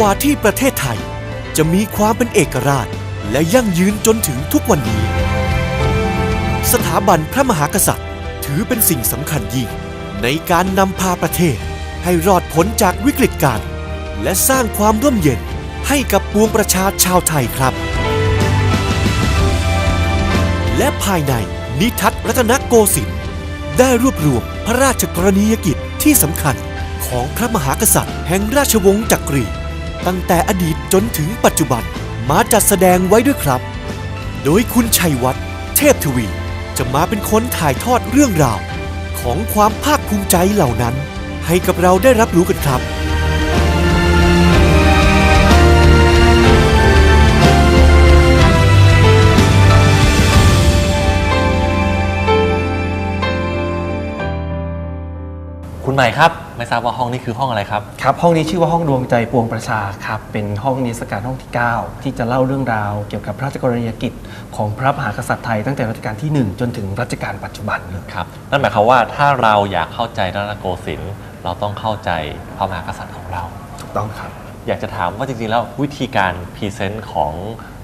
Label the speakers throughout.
Speaker 1: ว่าที่ประเทศไทย จะมีความเป็นเอกราช และยั่งยืนจนถึงทุกวันนี้ สถาบันพระมหากษัตริย์ ถือเป็นสิ่งสำคัญยิ่ง ในการนำพาประเทศ ให้รอดพ้นจากวิกฤตการณ์และสร้างความร่มเย็นให้กับปวงประชาชาวไทยครับ และภายในนิทัศรัตนโกสินทร์ได้รวบรวมพระราชกรณียกิจที่สำคัญของพระมหากษัตริย์แห่งราชวงศ์จักรี ตั้งแต่อดีตจนถึงปัจจุบันมาจัดแสดงไว้ด้วยครับ โดยคุณชัยวัฒน์เทพทวี จะมาเป็นคนถ่ายทอดเรื่องราว ของความภาคภูมิใจเหล่านั้น ให้กับเราได้รับรู้กันครับ
Speaker 2: คุณใหม่ครับ ไม่ทราบว่าห้องนี้คือห้องอะไรครับ
Speaker 3: ครับห้องนี้ชื่อว่าห้องดวงใจปวงประชาครับเป็นห้องนิทรรศการห้องที่ 9 ที่จะเล่าเรื่องราว เกี่ยวกับพระราชกรณียกิจของพระมหากษัตริย์ไทยตั้งแต่รัชกาลที่ 1 จนถึงรัชกาลปัจจุบันเลย
Speaker 2: ครับนั่นหมายความว่าถ้าเราอยากเข้าใจรัตนโกสินทร์เราต้องเข้าใจพระมหากษัตริย์ของเรา
Speaker 3: ถูกต้องครับ
Speaker 2: อยากจะถามว่าจริงๆแล้ววิธีการพรีเซนต์ของ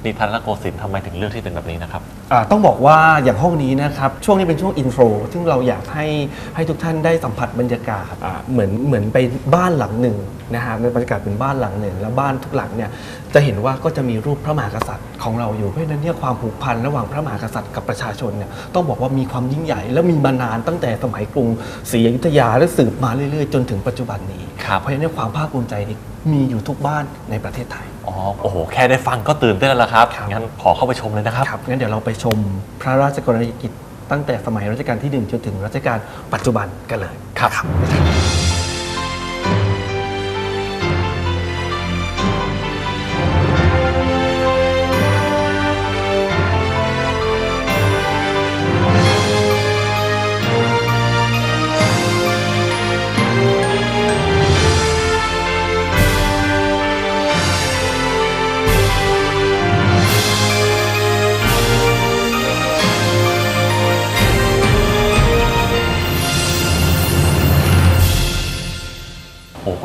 Speaker 2: นิทานรัตนโกสินทร์ทำไมถึงเลือกที่เป็นแบบนี้นะครับ
Speaker 3: อ่าต้องบอกว่าอย่างห้องนี้นะครับ ช่วงนี้เป็นช่วงอินโทร ซึ่งเราอยากให้ให้ทุกท่านได้สัมผัสบรรยากาศอ่าเหมือนเหมือนไปบ้านหลังหนึ่งนะฮะในบรรยากาศเป็นบ้านหลังหนึ่ง แล้วบ้านทุกหลังเนี่ยจะเห็นว่าก็จะมีรูปพระมหากษัตริย์ของเราอยู่เพราะฉะนั้นเนี่ยความผูกพันระหว่างพระมหากษัตริย์กับประชาชนเนี่ยต้องบอกว่ามีความยิ่งใหญ่ และมีมานานตั้งแต่สมัยกรุงศรีอยุธยาและสืบมาเรื่อยๆ จนถึงปัจจุบันนี้
Speaker 2: ครับ
Speaker 3: เพราะฉะนั้นเนี่ยความภาคภูมิใจนี้ มีอยู่ทุกบ้านในประเทศไทย
Speaker 2: อ๋อโอ้โห แค่ได้ฟังก็ตื่นเต้นแล้วล่ะครับ
Speaker 3: ครับ
Speaker 2: งั้นขอเข้าไปชมเลยนะครับ
Speaker 3: ครับงั้นเดี๋ยวเราไปชมพระราชกรณียกิจตั้งแต่สมัยรัชกาลที่ 1 จนถึงรัชกาลปัจจุบันกันเลย
Speaker 2: ครับ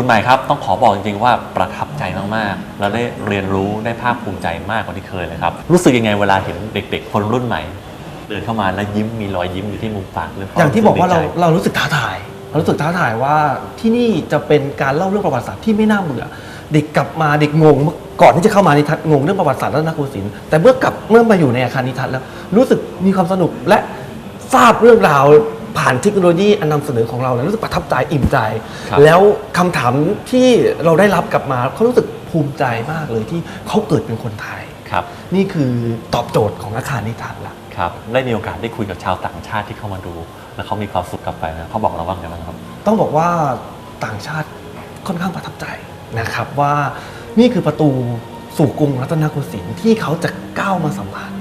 Speaker 2: คุณใหม่ครับต้องขอบอกจริงๆว่าประทับใจมากๆ แล้วได้เรียนรู้ได้ภาคภูมิใจมากกว่าที่เคยเลยครับ รู้สึกยังไงเวลาเห็นเด็ก ๆ คนรุ่นใหม่ เดินเข้ามาแล้วยิ้มมีรอยยิ้มอยู่ที่มุมปากหรือ
Speaker 3: อย่างที่บอกว่าเรา
Speaker 2: ดีใจ
Speaker 3: เรารู้สึกท้าทายเรารู้สึกท้าทายว่าที่นี่จะเป็นการเล่าเรื่องประวัติศาสตร์ที่ไม่น่าเบื่อเด็กกลับมาเด็กงงเมื่อก่อนที่จะเข้ามานิทัศน์งงเรื่องประวัติศาสตร์รัตนโกสินทร์แต่เมื่อกลับเมื่อมาอยู่ในอาคารนิทัศน์แล้วรู้สึกมีความสนุกและทราบเรื่องราว ผ่านเทคโนโลยีอันนำเสนอของเราแล้วรู้สึกประทับใจอิ่มใจ
Speaker 2: ครับ
Speaker 3: แล้วคำถามที่เราได้รับกลับมาเขารู้สึกภูมิใจมากเลยที่เขาเกิดเป็นคนไทย
Speaker 2: ครับ
Speaker 3: นี่คือตอบโจทย์ของอาคารนิทัศน์ละ
Speaker 2: ครับ ได้มีโอกาสได้คุยกับชาวต่างชาติที่เข้ามาดู แล้วเขามีความสุขกลับไปนะเขาบอกเราว่าไงบ้างครับ
Speaker 3: ต้องบอกว่าต่างชาติค่อนข้างประทับใจนะครับว่านี่คือประตูสู่กรุงรัตนโกสินทร์ที่เขาจะก้าวมาสัมผัส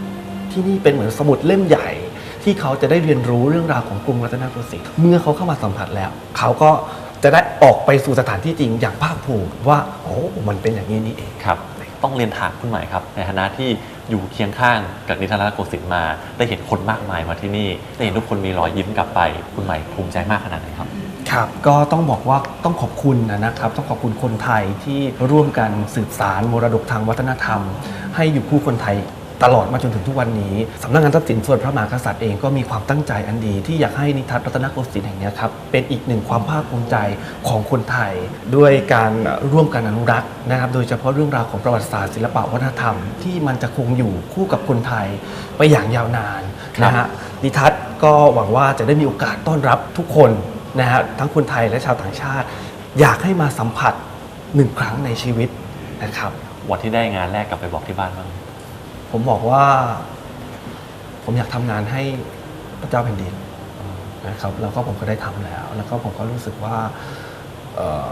Speaker 3: ที่นี่เป็นเหมือนสมุดเล่มใหญ่ ที่เขาจะได้เรียนรู้เรื่องราวของกรุงรัตนโกสินทร์เมื่อเขาเข้ามาสัมผัสแล้ว เขาก็จะได้ออกไปสู่สถานที่จริงอย่างภาคภูมิว่าโอ้มันเป็นอย่างนี้นี่เอง
Speaker 2: ครับ ต้องเรียนถามคุณใหม่ครับ ในฐานะที่อยู่เคียงข้างกับนิทรรศโกสินทร์มา ได้เห็นคนมากมายมาที่นี่ได้เห็นทุกคนมีรอยยิ้มกลับไป คุณใหม่ภูมิใจมากขนาดไหนครับ
Speaker 3: ครับ ก็ต้องบอกว่าต้องขอบคุณนะครับ ต้องขอบคุณคนไทยที่ร่วมกันสืบสารมรดกทางวัฒนธรรม ให้อยู่คู่คนไทย ตลอดมาจนถึงทุกวันนี้สำนักงานทรัพย์สินส่วนพระมหากษัตริย์เองก็มีความตั้งใจอันดี ที่อยากให้นิทรรศรัตนโกสินทร์แห่งเนี้ยครับเป็นอีกหนึ่งความภาคภูมิใจของคนไทย ด้วยการร่วมกันอนุรักษ์นะครับ โดยเฉพาะเรื่องราวของประวัติศาสตร์ศิลปะวัฒนธรรมที่มันจะคงอยู่คู่กับคนไทยไปอย่างยาวนานนะฮะนิทัศน์ก็หวังว่าจะได้มีโอกาสต้อนรับทุกคนนะฮะทั้งคนไทยและชาวต่างชาติ อยากให้มาสัมผัสหนึ่งครั้งในชีวิตนะครับ
Speaker 2: วันที่ได้งานแรกกลับไปบอกที่บ้านบ้าง
Speaker 3: ผมบอกว่า ผมอยากทำงานให้พระเจ้าแผ่นดินนะครับแล้วก็ผมก็ได้ทำแล้ว แล้วก็ผมก็รู้สึกว่าเอ่อ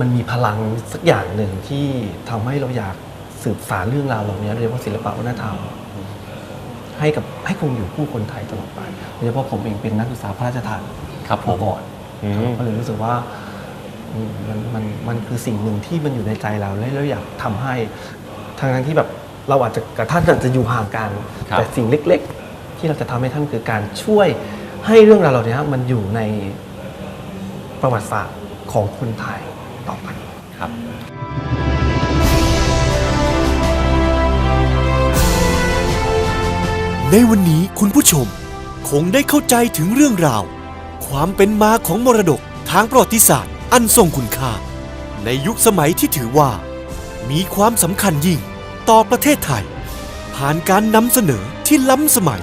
Speaker 3: มันมีพลังสักอย่างหนึ่งที่ทำให้เราอยากสืบสารเรื่องราวเหล่านี้โดยเฉพาะศิลปะวัฒนธรรมให้กับให้คงอยู่คู่คนไทยตลอดไปโดยเฉพาะผมเองเป็นนักศึกษาพระราชทาน
Speaker 2: ครับผม
Speaker 3: มาก่อน
Speaker 2: อืม
Speaker 3: ก็เลยรู้สึกว่าอืมมันมันมันคือสิ่งหนึ่งที่มันอยู่ในใจเราและเราอยากทำให้ทางนั้นที่แบบ เราอาจจะกับท่านอาจจะอยู่ห่างกันแต่สิ่งเล็กๆ ที่เราจะทำให้ท่านคือการช่วยให้เรื่องราวเหล่านี้มันอยู่ในประวัติศาสตร์ของคนไทยต่อไป
Speaker 2: ครับ
Speaker 1: ในวันนี้คุณผู้ชม คงได้เข้าใจถึงเรื่องราว ความเป็นมาของมรดกทางประวัติศาสตร์ อันทรงคุณค่า ในยุคสมัยที่ถือว่า มีความสำคัญยิ่ง ต่อประเทศไทย ผ่านการนำเสนอที่ล้ำสมัย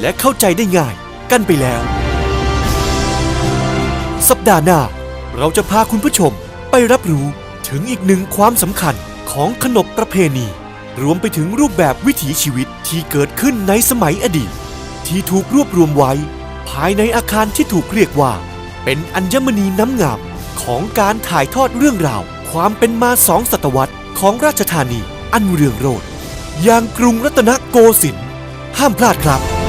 Speaker 1: และเข้าใจได้ง่ายกันไปแล้ว สัปดาห์หน้า เราจะพาคุณผู้ชมไปรับรู้ถึงอีกหนึ่งความสำคัญของขนบประเพณี รวมไปถึงรูปแบบวิถีชีวิตที่เกิดขึ้นในสมัยอดีต ที่ถูกรวบรวมไว้ ภายในอาคารที่ถูกเรียกว่า เป็นอัญมณีน้ำงามของการถ่ายทอดเรื่องราว ความเป็นมาสองศตวรรษของราชธานี อันเรืองโรจน์อย่างกรุงรัตนโกสินทร์ห้ามพลาดครับ